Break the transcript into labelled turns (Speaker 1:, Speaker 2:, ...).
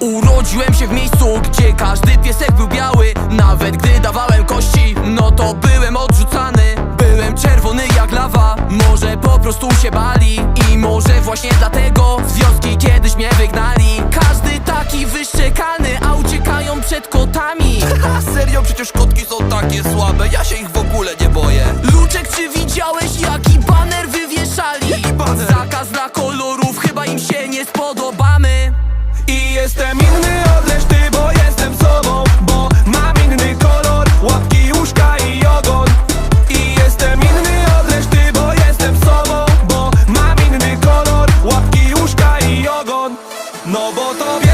Speaker 1: Urodziłem się w miejscu, gdzie każdy piesek był biały. Nawet gdy dawałem kości, no to byłem odrzucany. Byłem czerwony jak lawa, może po prostu się bali. I może właśnie dlatego z wioski kiedyś mnie wygnali. Każdy taki wyszczekany, a uciekają przed kotami.
Speaker 2: A serio, przecież kotki są takie słabe Ja się ich w ogóle nie boję.
Speaker 1: Luczek, czy widziałeś jaki baner wywieszali? Jaki baner? Zakaz dla kolorów, chyba im się nie
Speaker 2: Jestem inny od reszty, bo jestem sobą Bo mam inny kolor, łapki, łóżka i ogon. I jestem inny od reszty, bo jestem sobą Bo mam inny kolor, łapki, łóżka i ogon. No bo tobie